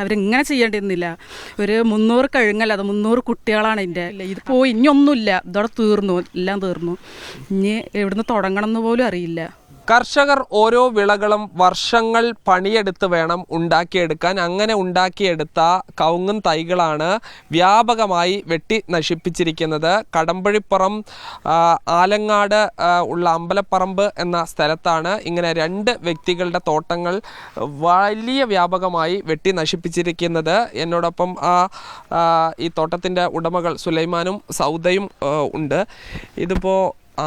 അവരിങ്ങനെ ചെയ്യേണ്ടിയിരുന്നില്ല. ഒരു മുന്നൂറ് കഴുങ്ങല്ല അത് മുന്നൂറ് കുട്ടികളാണ് എന്റെ ഇത് പോയി ഇനിയൊന്നുമില്ല ഇതോടെ തീർന്നു എല്ലാം തീർന്നു. ഇനി എവിടുന്ന് തുടങ്ങണം എന്ന് പോലും അറിയില്ല. കർഷകർ ഓരോ വിളകളും വർഷങ്ങൾ പണിയെടുത്ത് വേണം ഉണ്ടാക്കിയെടുക്കാൻ. അങ്ങനെ ഉണ്ടാക്കിയെടുത്ത കവുങ്ങും തൈകളാണ് വ്യാപകമായി വെട്ടി നശിപ്പിച്ചിരിക്കുന്നത്. കടമ്പഴിപ്പുറം ആലങ്ങാട് ഉള്ള അമ്പലപ്പറമ്പ് എന്ന സ്ഥലത്താണ് ഇങ്ങനെ രണ്ട് വ്യക്തികളുടെ തോട്ടങ്ങൾ വലിയ വ്യാപകമായി വെട്ടി നശിപ്പിച്ചിരിക്കുന്നത്. എന്നോടൊപ്പം ആ ഈ തോട്ടത്തിന്റെ ഉടമകൾ സുലൈമാനും സൗദയും ഉണ്ട്. ഇതിപ്പോൾ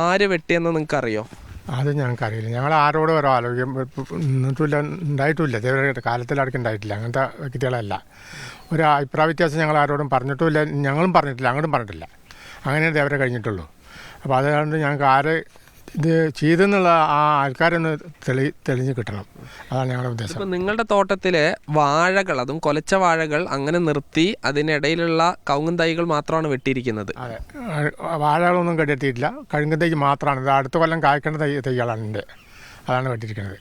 ആര് വെട്ടിയെന്ന് നിങ്ങൾക്കറിയോ? അത് ഞങ്ങൾക്കറിയില്ല. ഞങ്ങൾ ആരോടും ഓരോ ആലോചിക്കും. നിന്നിട്ടില്ല ഉണ്ടായിട്ടില്ല. ഇതേവരെ കാലത്തിലടക്കം ഉണ്ടായിട്ടില്ല. അങ്ങനത്തെ വ്യക്തികളല്ല. ഒരു അഭിപ്രായ വ്യത്യാസം ഞങ്ങൾ ആരോടും പറഞ്ഞിട്ടുമില്ല. ഞങ്ങളും പറഞ്ഞിട്ടില്ല. അങ്ങോട്ടും പറഞ്ഞിട്ടില്ല. അങ്ങനെ ഇതേവരെ കഴിഞ്ഞിട്ടുള്ളൂ. അപ്പോൾ അതുകൊണ്ട് ഞങ്ങൾക്ക് ആര് ഇത് ചെയ്തെന്നുള്ള ആ ആൾക്കാരൊന്ന് തെളി തെളിഞ്ഞ് കിട്ടണം. അതാണ് ഞങ്ങളുടെ ഉദ്ദേശം. അപ്പം നിങ്ങളുടെ തോട്ടത്തിലെ വാഴകൾ അതും കൊലച്ച വാഴകൾ അങ്ങനെ നിർത്തി അതിനിടയിലുള്ള കവുങ്ങും തൈകൾ മാത്രമാണ് വെട്ടിയിരിക്കുന്നത്. അതെ. വാഴകളൊന്നും കെട്ടിയിട്ടില്ല കഴുകുന്നതേക്ക് മാത്രമാണ്. ഇത് അടുത്ത കൊല്ലം കായ്ക്കേണ്ട തൈ തൈകളാണ് എന്റെ അതാണ് വെട്ടിയിരിക്കുന്നത്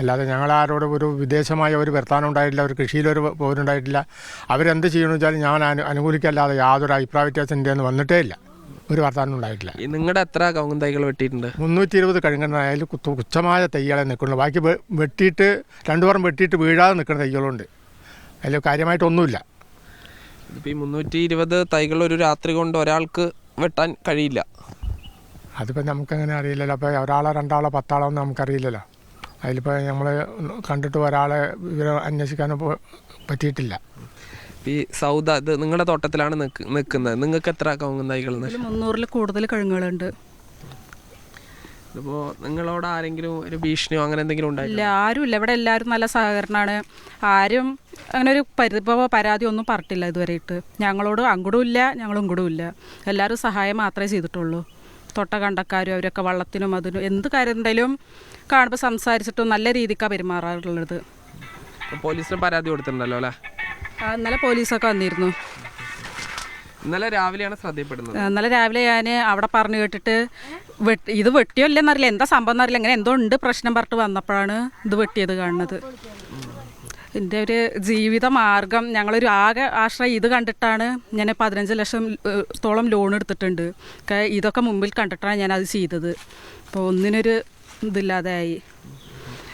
അല്ലാതെ ഞങ്ങൾ ആരോട് ഒരു വിദേശമായ ഒരു വർത്താനം ഉണ്ടായിട്ടില്ല ഒരു കൃഷിയിലൊരു പോരുണ്ടായിട്ടില്ല. അവരെന്ത് ചെയ്യണമെന്ന് വെച്ചാൽ ഞാൻ അനു അനുകൂലിക്കല്ലാതെ യാതൊരു അഭിപ്രായ വ്യത്യാസം എന്റെ ഒന്നും വന്നിട്ടേ ഇല്ല. ഒരു വർത്താനം ഉണ്ടായിട്ടില്ല. നിങ്ങളുടെ എത്ര കവുങ്ങും തൈകൾ വെട്ടിയിട്ടുണ്ട്? മുന്നൂറ്റി ഇരുപത് അതിൽ തുച്ഛമായ തൈകളെ നിൽക്കുള്ളൂ ബാക്കി വെട്ടിയിട്ട് രണ്ടു പുറം വെട്ടിയിട്ട് വീഴാതെ നിൽക്കുന്ന തൈകളുണ്ട്. അതിൽ കാര്യമായിട്ടൊന്നുമില്ല ഇപ്പം ഈ മുന്നൂറ്റി ഇരുപത് തൈകൾ ഒരു രാത്രി കൊണ്ട് ഒരാൾക്ക് വെട്ടാൻ കഴിയില്ല. അതിപ്പോൾ നമുക്കങ്ങനെ അറിയില്ലല്ലോ. അപ്പോൾ ഒരാളോ രണ്ടാളോ പത്താളോ ഒന്നും നമുക്കറിയില്ലല്ലോ. അതിലിപ്പോൾ നമ്മൾ കണ്ടിട്ട് ഒരാളെ വിവരം അന്വേഷിക്കാനോ പറ്റിയിട്ടില്ല. ഈ സൗദ ഇത് നിങ്ങളുടെ തോട്ടത്തിലാണ് നിൽക്കുന്നത് നിങ്ങൾക്ക് എത്ര കവുങ്ങും തൈകൾ മുന്നൂറിൽ കൂടുതൽ കഴുങ്ങുകളുണ്ട് ഇപ്പോൾ നിങ്ങളോട് ആരെങ്കിലും ഒരു ഭീഷണിയോ അങ്ങനെ എന്തെങ്കിലും ഉണ്ടായില്ല ഇല്ല ആരുമില്ല. ഇവിടെ എല്ലാവരും നല്ല സഹകരണമാണ്. ആരും അങ്ങനെ ഒരു പരിഭവ പരാതി ഒന്നും പറഞ്ഞിട്ടില്ല ഇതുവരെയിട്ട് ഞങ്ങളോട് അങ്ങോട്ടും ഇല്ല ഞങ്ങളും ഇങ്ങോട്ടും ഇല്ല. എല്ലാവരും സഹായം മാത്രമേ ചെയ്തിട്ടുള്ളൂ. തൊട്ട കണ്ടക്കാരും അവരൊക്കെ വള്ളത്തിനും അതിനും എന്ത് കാര്യം എന്തെങ്കിലും കാണുമ്പോൾ സംസാരിച്ചിട്ടും നല്ല രീതിക്കാണ് പെരുമാറാറുള്ളത്. പോലീസിന് പരാതി കൊടുത്തിട്ടുണ്ടല്ലോ അല്ലേ? ഇന്നലെ പോലീസൊക്കെ വന്നിരുന്നു. ഇന്നലെ രാവിലെയാണ് ശ്രദ്ധയപ്പെടുന്നത് ആ, ഇന്നലെ രാവിലെ ഞാൻ അവിടെ പറഞ്ഞു കേട്ടിട്ട് വെട്ടി ഇത് വെട്ടിയോ ഇല്ലെന്നറിയില്ല എന്താ സംഭവം എന്നറിയില്ല ഇങ്ങനെ എന്തോ ഉണ്ട് പ്രശ്നം പറഞ്ഞിട്ട് വന്നപ്പോഴാണ് ഇത് വെട്ടിയത് കാണുന്നത്. എന്റെ ഒരു ജീവിത മാർഗം ഞങ്ങളൊരു ആകെ ആശ്രയം ഇത് കണ്ടിട്ടാണ് ഞാൻ പതിനഞ്ച് ലക്ഷം തോളം ലോൺ എടുത്തിട്ടുണ്ട്. ഇതൊക്കെ മുമ്പിൽ കണ്ടിട്ടാണ് ഞാൻ അത് ചെയ്തത്. അപ്പോൾ ഒന്നിനൊരു ഇതില്ലാതായി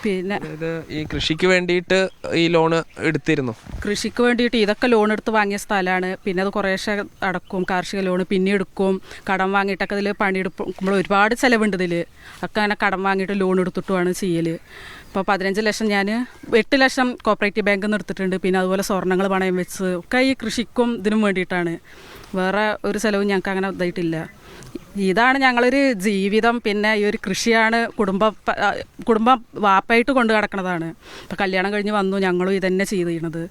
പിന്നെ അതായത് ഈ കൃഷിക്ക് വേണ്ടിയിട്ട് ഈ ലോൺ എടുത്തിരുന്നു. കൃഷിക്ക് വേണ്ടിയിട്ട് ഇതൊക്കെ ലോൺ എടുത്ത് വാങ്ങിയ സ്ഥലമാണ്. പിന്നെ അത് കുറേശ്ശെ അടക്കും കാർഷിക ലോൺ പിന്നെ എടുക്കും. കടം വാങ്ങിയിട്ടൊക്കെ ഇതിൽ പണിയെടുക്കുമ്പോൾ ഒരുപാട് ചിലവുണ്ട് ഇതിൽ ഒക്കെ അങ്ങനെ കടം വാങ്ങിയിട്ട് ലോൺ എടുത്തിട്ടുമാണ് ചെയ്യൽ ഇപ്പോൾ പതിനഞ്ച് ലക്ഷം ഞാൻ എട്ട് ലക്ഷം കോപ്പറേറ്റീവ് ബാങ്കിൽ നിന്ന് എടുത്തിട്ടുണ്ട്. പിന്നെ അതുപോലെ സ്വർണങ്ങൾ പണയം വെച്ച് ഒക്കെ ഈ കൃഷിക്കും ഇതിനും വേണ്ടിയിട്ടാണ്. വേറെ ഒരു ചിലവും ഞങ്ങൾക്ക് അങ്ങനെ ഇതായിട്ടില്ല. ഇതാണ് ഞങ്ങളൊരു ജീവിതം പിന്നെ ഈ ഒരു കൃഷിയാണ് കുടുംബ കുടുംബം വാപ്പായിട്ട് കൊണ്ടു കിടക്കണതാണ് ഇപ്പം കല്യാണം കഴിഞ്ഞ് വന്നു ഞങ്ങളും ഇതന്നെ ചെയ്ത് ചെയ്യണത്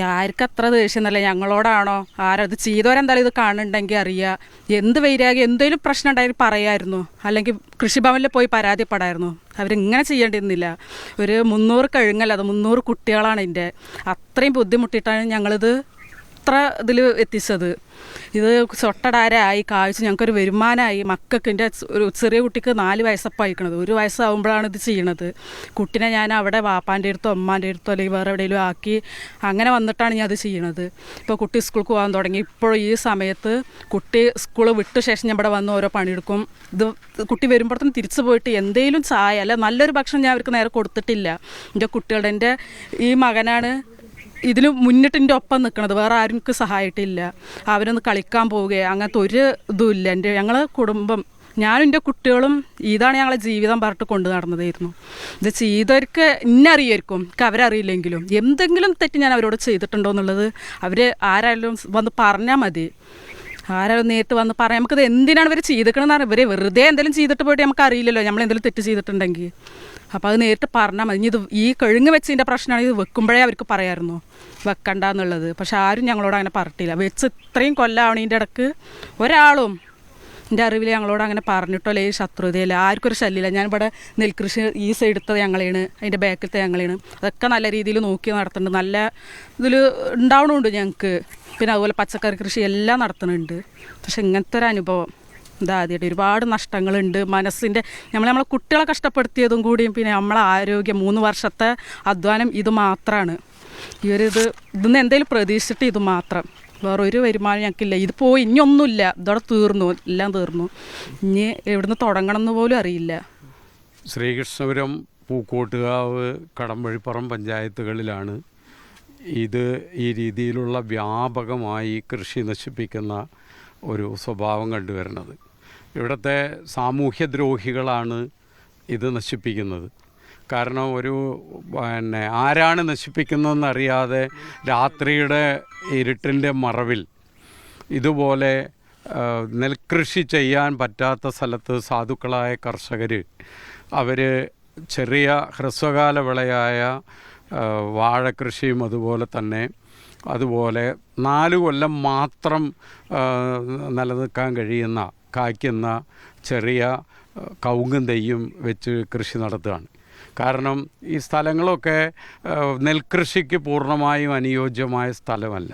ആർക്ക് അത്ര ദേഷ്യം എന്നല്ല ഞങ്ങളോടാണോ? ആരത് ചെയ്തവരെന്തായാലും ഇത് കാണുന്നുണ്ടെങ്കിൽ അറിയുക എന്ത് വൈരാഗ്യം എന്തെങ്കിലും പ്രശ്നം ഉണ്ടായാലും പറയായിരുന്നു. അല്ലെങ്കിൽ കൃഷിഭവനിൽ പോയി പരാതിപ്പെടായിരുന്നു. അവരിങ്ങനെ ചെയ്യേണ്ടിയിരുന്നില്ല. ഒരു മുന്നൂറ് കഴുങ്ങല്ല അത് മുന്നൂറ് കുട്ടികളാണ് എന്റെ അത്രയും ബുദ്ധിമുട്ടിയിട്ടാണ് ഞങ്ങളിത് ഇത്ര ഇതിൽ എത്തിച്ചത്. ഇത് ചൊട്ടടാരായി കാഴ്ച ഞങ്ങൾക്കൊരു വരുമാനമായി മക്കൾക്ക് എന്റെ ഒരു ചെറിയ കുട്ടിക്ക് നാല് വയസ്സപ്പം അയക്കണത് ഒരു വയസ്സാവുമ്പോഴാണ് ഇത് ചെയ്യണത്. കുട്ടിനെ ഞാൻ അവിടെ വാപ്പാന്റെ അടുത്തോ അമ്മാന്റെ അടുത്തോ അല്ലെങ്കിൽ വേറെ എവിടെയെങ്കിലും ആക്കി അങ്ങനെ വന്നിട്ടാണ് ഞാൻ അത് ചെയ്യണത്. ഇപ്പോൾ കുട്ടി സ്കൂൾക്ക് പോകാൻ തുടങ്ങി. ഇപ്പോൾ ഈ സമയത്ത് കുട്ടി സ്കൂൾ വിട്ട ശേഷം ഞാൻ ഇവിടെ വന്ന് ഓരോ പണിയെടുക്കും. ഇത് കുട്ടി വരുമ്പോഴത്തേനും തിരിച്ചു പോയിട്ട് എന്തെങ്കിലും ചായ അല്ല നല്ലൊരു ഭക്ഷണം ഞാൻ അവർക്ക് നേരെ കൊടുത്തിട്ടില്ല. എന്റെ കുട്ടികളുടെ എന്റെ ഈ മകനാണ് ഇതിന് മുന്നിട്ട് എന്റെ ഒപ്പം നിൽക്കണത് വേറെ ആരും എനിക്ക് സഹായിട്ടില്ല. അവരൊന്ന് കളിക്കാൻ പോവുകയോ. അങ്ങനത്തെ ഒരു ഇതുമില്ല എന്റെ ഞങ്ങൾ കുടുംബം ഞാനും എന്റെ കുട്ടികളും ഇതാണ് ഞങ്ങളെ ജീവിതം പറഞ്ഞിട്ട് കൊണ്ടു നടന്നതായിരുന്നു. ഇത് ചെയ്തവർക്ക് ഇന്നറിയായിരിക്കും എനിക്ക് അവരറിയില്ലെങ്കിലും എന്തെങ്കിലും തെറ്റ് ഞാൻ അവരോട് ചെയ്തിട്ടുണ്ടോ എന്നുള്ളത് അവർ ആരായാലും വന്ന് പറഞ്ഞാൽ മതി. ആരായാലും നേരിട്ട് വന്ന് പറയാം. നമുക്കിത് എന്തിനാണ് ഇവർ ചെയ്തിക്കണമെന്ന് അറിയാം. ഇവർ വെറുതെ എന്തെങ്കിലും ചെയ്തിട്ട് പോയിട്ട് നമുക്ക് അറിയില്ലല്ലോ. നമ്മൾ എന്തെങ്കിലും തെറ്റ് ചെയ്തിട്ടുണ്ടെങ്കിൽ. അപ്പോൾ അത് നേരിട്ട് പറഞ്ഞാൽ മതി. ഇനി ഇത് ഈ കഴുങ്ങ് വെച്ചതിന്റെ പ്രശ്നമാണ് ഇത് വെക്കുമ്പോഴേ അവർക്ക് പറയായിരുന്നു. വെക്കണ്ട എന്നുള്ളത് പക്ഷെ ആരും ഞങ്ങളോട് അങ്ങനെ പറഞ്ഞിട്ടില്ല. വെച്ച് ഇത്രയും കൊല്ലാവണീന്റെ ഇടയ്ക്ക് ഒരാളും എന്റെ അറിവിൽ ഞങ്ങളോട് അങ്ങനെ പറഞ്ഞിട്ടോ അല്ലെങ്കിൽ ശത്രുതയില്ല? ആർക്കും ഒരു ശല്യമില്ല. ഞാനിവിടെ നെൽകൃഷി ഈ സൈഡത്തെ ഞങ്ങളാണ് അതിന്റെ ബാക്കിലത്തെ ഞങ്ങളാണ് അതൊക്കെ നല്ല രീതിയിൽ നോക്കി നടത്തുന്നുണ്ട് നല്ല ഇതിൽ ഉണ്ടാവണമുണ്ട് ഞങ്ങൾക്ക് പിന്നെ അതുപോലെ പച്ചക്കറി കൃഷി എല്ലാം നടത്തുന്നുണ്ട് പക്ഷെ ഇങ്ങനത്തെ ഒരു അനുഭവം. ഇതാദ്യമായിട്ട് ഒരുപാട് നഷ്ടങ്ങളുണ്ട്. മനസ്സിന്റെ നമ്മൾ നമ്മളെ കുട്ടികളെ കഷ്ടപ്പെടുത്തിയതും കൂടിയും പിന്നെ നമ്മളെ ആരോഗ്യം മൂന്ന് വർഷത്തെ അധ്വാനം ഇത് മാത്രമാണ് ഈ ഒരു ഇവരിത് ഇതിന്ന് എന്തെങ്കിലും പ്രതീക്ഷിച്ചിട്ട് ഇത് മാത്രം. വേറെ ഒരു വരുമാനം ഞങ്ങൾക്കില്ല ഇത് പോയി ഇനി ഒന്നുമില്ല. ഇതോടെ തീർന്നു എല്ലാം തീർന്നു. ഇനി എവിടുന്ന് തുടങ്ങണം എന്ന് പോലും അറിയില്ല. ശ്രീകൃഷ്ണപുരം പൂക്കോട്ടുകാവ് കടമ്പഴിപ്പുറം പഞ്ചായത്തുകളിലാണ് ഇത് ഈ രീതിയിലുള്ള വ്യാപകമായി കൃഷി നശിപ്പിക്കുന്ന ഒരു സ്വഭാവം കണ്ടുവരുന്നത്. ഇവിടുത്തെ സാമൂഹ്യദ്രോഹികളാണ് ഇത് നശിപ്പിക്കുന്നത്. കാരണം ഒരു പിന്നെ ആരാണ് നശിപ്പിക്കുന്നതെന്നറിയാതെ രാത്രിയുടെ ഇരുട്ടിന്റെ മറവിൽ ഇതുപോലെ നെൽകൃഷി ചെയ്യാൻ പറ്റാത്ത സ്ഥലത്ത് സാധുക്കളായ കർഷകർ അവർ ചെറിയ ഹ്രസ്വകാല വിളയായ വാഴകൃഷിയും അതുപോലെ തന്നെ അതുപോലെ നാല് കൊല്ലം മാത്രം നിലനിൽക്കാൻ കഴിയുന്ന കായ്ക്കുന്ന ചെറിയ കൗങ്ങും തെയ്യും വെച്ച് കൃഷി നടത്തുകയാണ്. കാരണം ഈ സ്ഥലങ്ങളൊക്കെ നെൽകൃഷിക്ക് പൂർണമായും അനുയോജ്യമായ സ്ഥലമല്ല.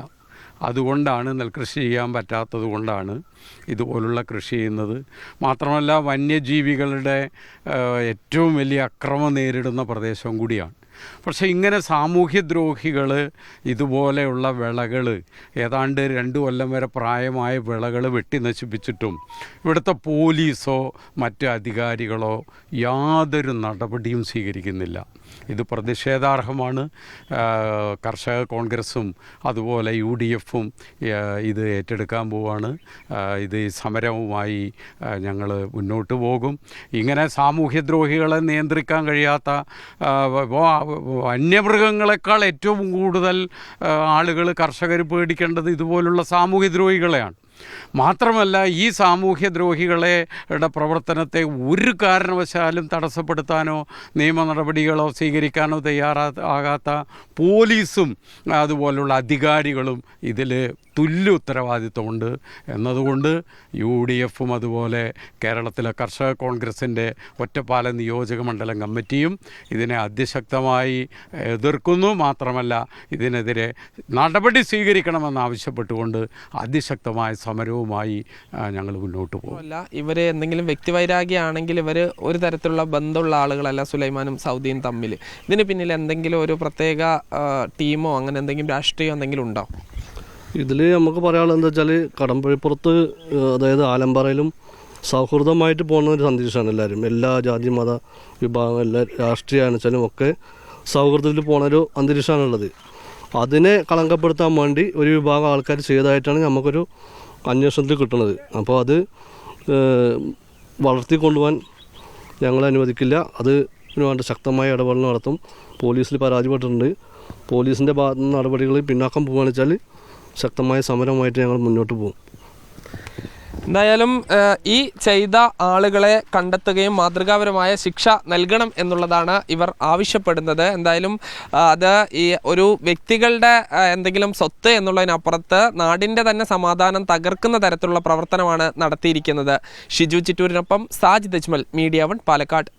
അതുകൊണ്ടാണ് നെൽകൃഷി ചെയ്യാൻ പറ്റാത്തത് കൊണ്ടാണ് ഇതുപോലുള്ള കൃഷി ചെയ്യുന്നത്. മാത്രമല്ല വന്യജീവികളുടെ ഏറ്റവും വലിയ അക്രമം നേരിടുന്ന പ്രദേശം കൂടിയാണ്. പക്ഷേ ഇങ്ങനെ സാമൂഹ്യദ്രോഹികൾ ഇതുപോലെയുള്ള വിളകൾ ഏതാണ്ട് രണ്ട് കൊല്ലം വരെ പ്രായമായ വിളകൾ വെട്ടി നശിപ്പിച്ചിട്ടും ഇവിടുത്തെ പോലീസോ മറ്റ് അധികാരികളോ യാതൊരു നടപടിയും സ്വീകരിക്കുന്നില്ല. ഇത് പ്രതിഷേധാർഹമാണ്. കർഷക കോൺഗ്രസും അതുപോലെ യു ഡി എഫും ഇത് ഏറ്റെടുക്കാൻ പോവാണ്. ഇത് സമരവുമായി ഞങ്ങൾ മുന്നോട്ട് പോകും. ഇങ്ങനെ സാമൂഹ്യദ്രോഹികളെ നിയന്ത്രിക്കാൻ കഴിയാത്ത വന്യമൃഗങ്ങളെക്കാൾ ഏറ്റവും കൂടുതൽ ആളുകൾ കർഷകർ പേടിക്കേണ്ടത് ഇതുപോലുള്ള സാമൂഹ്യദ്രോഹികളെയാണ്. മാത്രമല്ല ഈ സാമൂഹ്യദ്രോഹികളുടെ പ്രവർത്തനത്തെ ഒരു കാരണവശാലും തടസ്സപ്പെടുത്താനോ നിയമ നടപടികളോ സ്വീകരിക്കാനോ തയ്യാറാകാത്ത പോലീസും അതുപോലുള്ള അധികാരികളും ഇതിൽ തുല്യ ഉത്തരവാദിത്വമുണ്ട്. എന്നതുകൊണ്ട് യു ഡി എഫും അതുപോലെ കേരളത്തിലെ കർഷക കോൺഗ്രസിന്റെ ഒറ്റപ്പാലം നിയോജക മണ്ഡലം കമ്മിറ്റിയും ഇതിനെ അതിശക്തമായി എതിർക്കുന്നു. മാത്രമല്ല ഇതിനെതിരെ നടപടി സ്വീകരിക്കണമെന്നാവശ്യപ്പെട്ടുകൊണ്ട് അതിശക്തമായ സമരവുമായി ഞങ്ങൾ മുന്നോട്ട് പോകും. അല്ല ഇവർ എന്തെങ്കിലും വ്യക്തിവൈരാഗ്യമാണെങ്കിൽ ഇവർ ഒരു തരത്തിലുള്ള ബന്ധമുള്ള ആളുകളല്ല സുലൈമാനും സൗദിയും തമ്മിൽ ഇതിന് പിന്നിൽ എന്തെങ്കിലും ഒരു പ്രത്യേക ടീമോ അങ്ങനെ എന്തെങ്കിലും രാഷ്ട്രീയം എന്തെങ്കിലും ഉണ്ടോ? ഇതിൽ നമുക്ക് പറയാനുള്ളത് എന്താ വെച്ചാൽ കടമ്പഴിപ്പുറത്ത് അതായത് ആലമ്പാറയിലും സൗഹൃദമായിട്ട് പോകുന്ന ഒരു സന്ദേശമാണ് എല്ലാവരും. എല്ലാ ജാതി മത വിഭാഗം എല്ലാ രാഷ്ട്രീയ ഒക്കെ സൗഹൃദത്തിൽ പോണ ഒരു അന്തരീക്ഷമാണുള്ളത് അതിനെ കളങ്കപ്പെടുത്താൻ വേണ്ടി ഒരു വിഭാഗം ആൾക്കാർ ചെയ്തതായിട്ടാണ് നമുക്കൊരു അന്വേഷണത്തിൽ കിട്ടുന്നത്. അപ്പോൾ അത് വളർത്തിക്കൊണ്ടുപോകാൻ ഞങ്ങൾ അനുവദിക്കില്ല. അത് വേണ്ട ശക്തമായ ഇടപെടൽ നടത്തും. പോലീസിൽ പരാതിപ്പെട്ടിട്ടുണ്ട്. പോലീസിന്റെ ഭാഗത്തു നടപടികൾ പിന്നാക്കം പോകുകയാണെന്ന് വെച്ചാൽ ശക്തമായ സമരമായിട്ട് ഞങ്ങൾ മുന്നോട്ട് പോകും. എന്തായാലും ഈ ചെയ്ത ആളുകളെ കണ്ടെത്തുകയും മാതൃകാപരമായ ശിക്ഷ നൽകണം എന്നുള്ളതാണ് ഇവർ ആവശ്യപ്പെടുന്നത്. എന്തായാലും അത് ഈ ഒരു വ്യക്തികളുടെ എന്തെങ്കിലും സ്വത്ത് എന്നുള്ളതിനപ്പുറത്ത് നാടിന്റെ തന്നെ സമാധാനം തകർക്കുന്ന തരത്തിലുള്ള പ്രവർത്തനമാണ് നടത്തിയിരിക്കുന്നത്. ഷിജു ചിറ്റൂരിനൊപ്പം സാജിദ് അജ്മൽ മീഡിയ വൺ പാലക്കാട്.